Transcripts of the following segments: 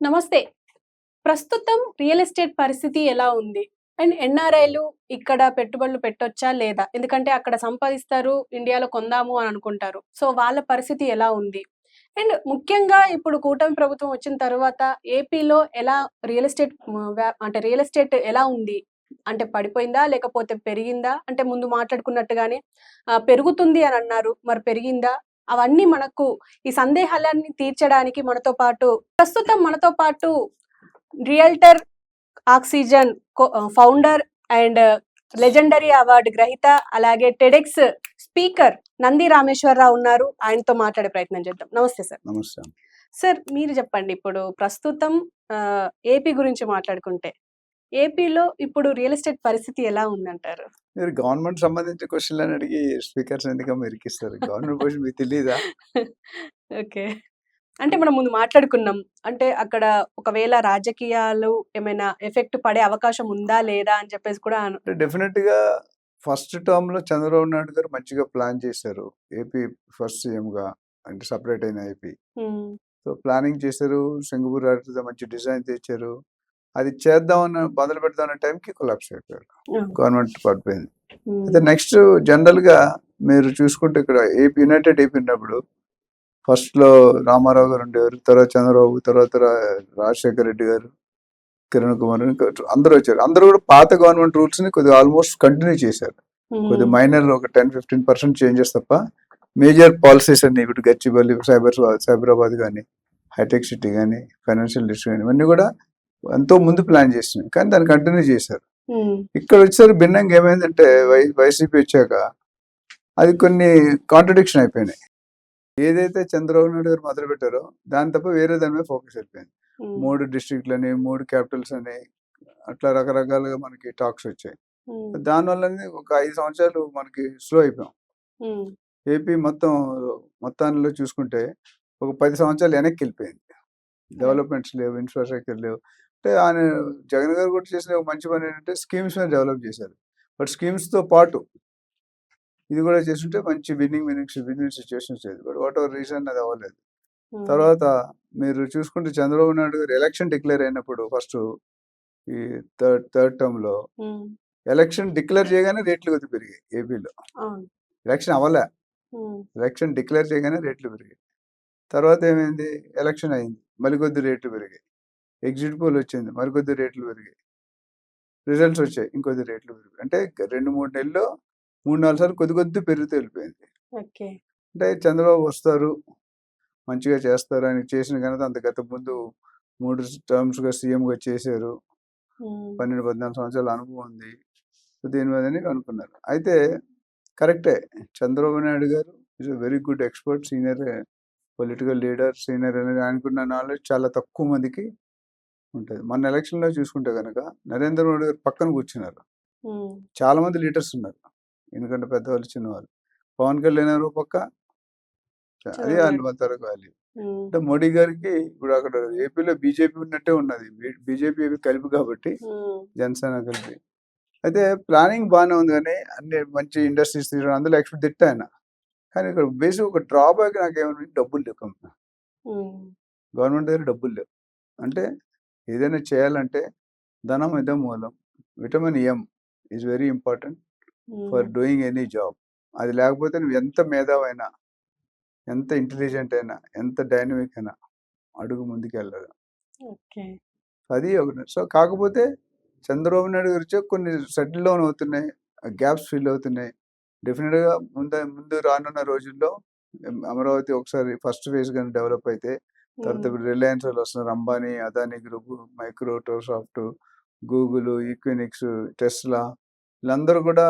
నమస్తే. ప్రస్తుతం real estate పరిస్థితి ఎలా ఉంది? అండ్ ఎన్ఆర్ఐలు ఇక్కడ పెట్టుబడులు పెట్టొచ్చా లేదా? ఎందుకంటే అక్కడ సంపాదిస్తారు ఇండియాలో కొందాము అని అనుకుంటారు. సో వాళ్ళ పరిస్థితి ఎలా ఉంది? అండ్ ముఖ్యంగా ఇప్పుడు కూటమి ప్రభుత్వం వచ్చిన తర్వాత ఏపీలో ఎలా రియల్ ఎస్టేట్ అంటే రియల్ ఎస్టేట్ ఎలా ఉంది? అంటే పడిపోయిందా? లేకపోతే పెరిగిందా? అంటే ముందు మాట్లాడుకున్నట్టుగానే పెరుగుతుంది అని అన్నారు. మరి పెరిగిందా? అవన్నీ మనకు ఈ సందేహాలన్నీ తీర్చడానికి మనతో పాటు ప్రస్తుతం మనతో పాటు realtor oxygen founder and legendary award గ్రహీత అలాగే టెడెక్స్ స్పీకర్ నంది రామేశ్వరరావు ఉన్నారు. ఆయనతో మాట్లాడే ప్రయత్నం చేద్దాం. నమస్తే సార్. నమస్తే. సార్ మీరు చెప్పండి ఇప్పుడు ప్రస్తుతం ఏపీ గురించి మాట్లాడుకుంటే ఏపీలో ఇప్పుడు రియల్ ఎస్టేట్ పరిస్థితి ఎలా ఉందంటారు? మీరు గవర్నమెంట్ సంబంధించిన క్వశ్చన్లు అని అడిగి స్పీకర్స్ ఎందుకమ్మా ఇరికిస్తారు? గవర్నమెంట్ క్వశ్చన్ మీకు తెలియదా ఓకే. అంటే మనం ముందు మాట్లాడుకున్నాం. అంటే అక్కడ ఒకవేళ రాజకీయాలు ఏమైనా ఎఫెక్ట్ పడే అవకాశం ఉందా లేదా అని చెప్పేసి కూడా అను- డెఫినెట్గా ఫస్ట్ టర్మ్లో చంద్రబాబు నాయుడు గారు మంచిగా ప్లాన్ చేశారు. ఏపీ ఫస్ట్ సీఎం గా అంటే సపరేట్ అయిన ఏపీ. ఉమ్, సో ప్లానింగ్ చేశారు. సింగపూర్ మంచి డిజైన్ తెచ్చారు. అది చేద్దామన్న మొదలు పెడదామన్న టైంకి కొలాప్స్ అయిపోయారు ఉమ్, గవర్నమెంట్ పడిపోయింది. అయితే నెక్స్ట్ జనరల్గా మీరు చూసుకుంటే ఇక్కడ ఏపీ యునైటెడ్ ఏపీ ఉన్నప్పుడు ఫస్ట్లో రామారావు గారు ఉండేవారు తర్వాత చంద్రబాబు తర్వాత రాజశేఖర రెడ్డి గారు కిరణ్ కుమార్ అందరూ వచ్చారు. అందరూ కూడా పాత గవర్నమెంట్ రూల్స్ని కొద్దిగా ఆల్మోస్ట్ కంటిన్యూ చేశారు. ఉమ్, కొద్దిగా మైనర్ ఒక టెన్ ఫిఫ్టీన్ పర్సెంట్ చేంజెస్ తప్ప మేజర్ పాలసీస్ అన్ని ఇప్పుడు గచ్చిబౌలి సైబర్ సైబరాబాద్ కానీ హైటెక్ సిటీ కానీ ఫైనాన్షియల్ డిస్ట్రిక్ట్ కానీ ఇవన్నీ కూడా ఎంతో ముందు ప్లాన్ చేసినాయి కానీ దాన్ని కంటిన్యూ చేశారు. ఇక్కడ వచ్చేసరి భిన్నంగా ఏమైందంటే వై వైసీపీ వచ్చాక అది కొన్ని కాంట్రడిక్షన్ అయిపోయినాయి. ఏదైతే చంద్రబాబు నాయుడు గారు మొదలు పెట్టారో దాని తప్ప వేరే దాని మీద ఫోకస్ అయిపోయింది. మూడు డిస్ట్రిక్ట్లని మూడు క్యాపిటల్స్ అని అట్లా రకరకాలుగా మనకి టాక్స్ వచ్చాయి. దానివల్ల ఒక ఐదు సంవత్సరాలు మనకి స్లో అయిపోయాం. ఏపీ మొత్తం మొత్తానిలో చూసుకుంటే ఒక పది సంవత్సరాలు వెనక్కి వెళ్ళిపోయింది. డెవలప్మెంట్స్ లేవు ఇన్ఫ్రాస్ట్రక్చర్ లేవు. అంటే ఆయన జగన్ గారు కూడా చేసిన ఒక మంచి పని ఏంటంటే స్కీమ్స్ డెవలప్ చేశారు. బట్ స్కీమ్స్తో పాటు ఇది కూడా చేస్తుంటే మంచి విన్నింగ్ విన్నింగ్ విన్నింగ్ సిచ్యువేషన్స్ లేదు. బట్ వాట్ ఎవర్ రీజన్ అది అవ్వలేదు. తర్వాత మీరు చూసుకుంటే చంద్రబాబు నాయుడు గారు ఎలక్షన్ డిక్లేర్ అయినప్పుడు ఫస్ట్ ఈ థర్డ్ థర్డ్ టర్మ్లో ఉమ్, ఎలక్షన్ డిక్లేర్ చేయగానే రేట్లు కొద్ది పెరిగాయి ఏపీలో ఎలక్షన్ అవ్వలే. ఎలక్షన్ డిక్లేర్ చేయగానే రేట్లు పెరిగాయి. తర్వాత ఏమైంది? ఎలక్షన్ అయింది. మరికొద్ది రేట్లు పెరిగాయి. ఎగ్జిట్ పోల్ వచ్చింది మరికొద్ది రేట్లు పెరిగాయి. రిజల్ట్స్ వచ్చాయి ఇంకొద్ది రేట్లు పెరిగాయి. అంటే రెండు మూడు నెలల్లో మూడు నాలుగు సార్లు కొద్ది కొద్ది పెరుగుతూ వెళ్ళిపోయింది. అంటే చంద్రబాబు వస్తారు మంచిగా చేస్తారు ఆయన చేసిన ఘనత అంత గత ముందు మూడు టర్మ్స్గా సీఎంగా చేశారు. పన్నెండు పద్నాలుగు సంవత్సరాల అనుభవం ఉంది. దీని మీదనే అనుకున్నారు అయితే కరెక్టే Chandrababu Naidu garu is a very good expert senior political leader senior అనేది ఆయనకున్న నాలెడ్జ్ చాలా తక్కువ మందికి ఉంటుంది. మన ఎలక్షన్లో చూసుకుంటే కనుక నరేంద్ర మోడీ గారు పక్కన కూర్చున్నారు. చాలా మంది లీడర్స్ ఉన్నారు. ఎందుకంటే పెద్దవాళ్ళు చిన్నవాళ్ళు. పవన్ కళ్యాణ్ గారు పక్క. అదే తరకు వాళ్ళు ఉమ్, అంటే మోడీ గారికి ఇప్పుడు అక్కడ ఏపీలో బీజేపీ ఉన్నట్టే ఉన్నది. బీజేపీ కలిపి కాబట్టి జనసేన కలిపి. అయితే ప్లానింగ్ బాగానే ఉంది కానీ అన్ని మంచి ఇండస్ట్రీస్ తీయడం అందులో ఎక్స్పెక్ట్ తిట్ట ఆయన. కానీ ఇక్కడ బేసిక్ ఒక డ్రాబ్యాక్ నాకు ఏమైనా డబ్బులు లేవు గవర్నమెంట్ దగ్గర డబ్బులు లేవు. అంటే ఏదైనా చేయాలంటే ధనం ఇదే మూలం. Vitamin M is very important for doing any job అది లేకపోతే నువ్వు ఎంత మేధావైనా ఎంత ఇంటెలిజెంట్ అయినా ఎంత డైనమిక్ అయినా అడుగు ముందుకు వెళ్ళదు అది ఒకటి సో కాకపోతే చంద్రబాబు నాయుడు గారు వచ్చాక కొన్ని సెటిల్ డౌన్ అవుతున్నాయి గ్యాప్స్ ఫిల్ అవుతున్నాయి. డెఫినెట్గా ముందు ముందు రానున్న రోజుల్లో అమరావతి ఒకసారి ఫస్ట్ ఫేజ్ కానీ డెవలప్ అయితే తర్వాత ఇప్పుడు రిలయన్స్ వాళ్ళు వస్తున్నారు Ambani Adani group Microsoft Google Equinix Tesla వీళ్ళందరూ కూడా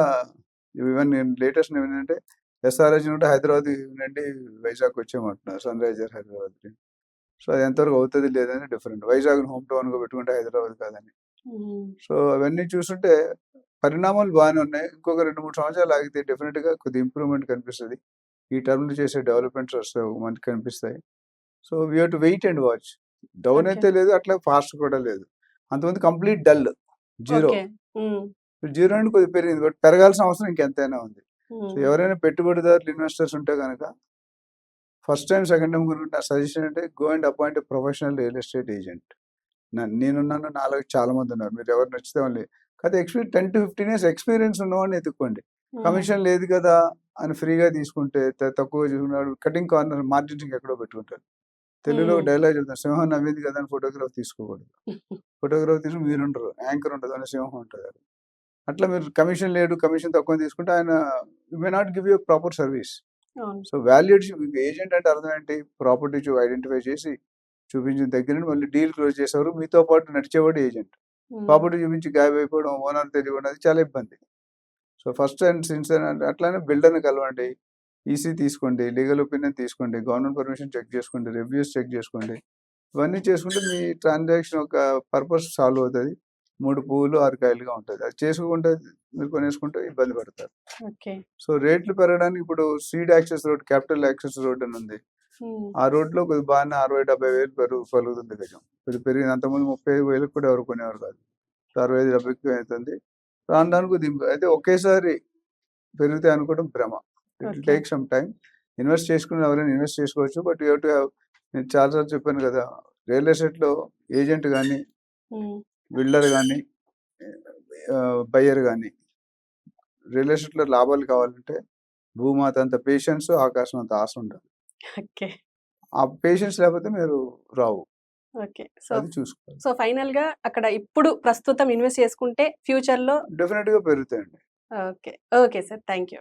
ఈవెన్ లేటెస్ట్ ఏంటంటే ఎస్ఆర్హెచ్ నుండి హైదరాబాద్ నుండి వైజాగ్ వచ్చేయమంటున్నారు. సన్ రైజర్ హైదరాబాద్ సో అది ఎంతవరకు అవుతుంది లేదని డిఫరెంట్. వైజాగ్ హోమ్ టౌన్గా పెట్టుకుంటే హైదరాబాద్ కాదని. సో అవన్నీ చూస్తుంటే పరిణామాలు బాగానే ఉన్నాయి. ఇంకొక రెండు మూడు సంవత్సరాలు ఆగితే డెఫినెట్గా కొద్ది ఇంప్రూవ్మెంట్ కనిపిస్తుంది. ఈ టర్మ్లో చేసే డెవలప్మెంట్స్ వస్తాయి మనకి కనిపిస్తాయి. So we have to wait and watch. Down. అయితే లేదు అట్లా ఫాస్ట్ కూడా లేదు. అంతమంది కంప్లీట్ డల్ జీరో. జీరో నుండి కొద్దిగా పెరిగింది బట్ పెరగాల్సిన అవసరం ఇంకెంతైనా ఉంది. సో ఎవరైనా పెట్టుబడిదారులు ఇన్వెస్టర్స్ ఉంటే కనుక ఫస్ట్ టైం సెకండ్ టైం కొనుక్కుంటే నా సజెషన్ అంటే go and appoint professional real estate agent. నేనున్నాను నాలుగు చాలా మంది ఉన్నారు. మీరు ఎవరు నచ్చితే వాళ్ళు కాకపోతే experience ten to fifteen years experience ఉన్నవాడిని ఎత్తుక్కోండి. కమిషన్ లేదు కదా అని ఫ్రీగా తీసుకుంటే తక్కువ చూసుకున్నాడు కటింగ్ కార్నర్ మార్జిన్స్ ఎక్కడో పెట్టుకుంటారు తెలుగులో. డైలాగ్ చెప్తాను సింహం నవ్వింది కదా అని ఫోటోగ్రాఫ్ తీసుకోకూడదు. ఫోటోగ్రాఫ్ తీసుకుని మీరు ఉండరు యాంకర్ ఉంటుంది అని సింహం ఉంటుంది. అట్లా మీరు కమిషన్ లేడు కమిషన్ తక్కువ తీసుకుంటే ఆయన may not give you proper service. So valued agent అంటే అర్థం ఏంటి? ప్రాపర్టీ చూ ఐడెంటిఫై చేసి చూపించిన దగ్గర నుండి మళ్ళీ డీల్ క్లోజ్ చేసేవారు. మీతో పాటు నడిచేవాడు ఏజెంట్. ప్రాపర్టీ చూపించి గాయబ్ అయిపోవడం ఓనర్ తెలియడం అది చాలా ఇబ్బంది. సో ఫస్ట్ అండ్ సిన్సియర్ అంటే అట్లానే బిల్డర్ని కలవండి. ఈసీ తీసుకోండి లీగల్ ఒపీనియన్ తీసుకోండి గవర్నమెంట్ పర్మిషన్ చెక్ చేసుకోండి రివ్యూస్ చెక్ చేసుకోండి. ఇవన్నీ చేసుకుంటే మీ ట్రాన్సాక్షన్ ఒక పర్పస్ సాల్వ్ అవుతుంది. మూడు పువ్వులు ఆరు కాయలుగా ఉంటుంది. అది చేసుకోకుండా మీరు కొనేసుకుంటే ఇబ్బంది పడతారు. సో రేట్లు పెరగడానికి ఇప్పుడు seed access road capital access road అని ఉంది. ఆ రోడ్లో కొద్ది బాగానే అరవై డెబ్బై వేలు పెరుగు పలుకుతుంది గజం కొద్ది పెరిగింది. అంతకుముందు ముప్పై ఐదు వేలకు కూడా ఎవరు కొనేవారు కాదు. సో అరవై ఐదు డెబ్బైకి అవుతుంది. రాను కొద్ది అయితే ఒకేసారి పెరుగుతాయి అనుకోవడం భ్రమ. It. Take some time invest చేసుకుని ఎవరైనా ఇన్వెస్ట్ చేసుకోవచ్చు బట్ యూ టు హ్యావ్ నేను చాలాసార్లు చెప్పాను కదా రియల్ ఎస్టేట్లో ఏజెంట్ కానీ బిల్డర్ కానీ బయ్యర్ కానీ రియల్ ఎస్టేట్లో లాభాలు కావాలంటే భూమాత అంత పేషెన్స్ ఆకాశం అంత ఆశ ఉండాలి. ఆ పేషెన్స్ లేకపోతే మీరు రావు. ఓకే. సో సో ఫైనల్గా అక్కడ ఇప్పుడు ప్రస్తుతం ఇన్వెస్ట్ చేసుకుంటే ఫ్యూచర్లో డెఫినెట్గా పెరుగుతాయండి. Okay. Okay sir. Thank you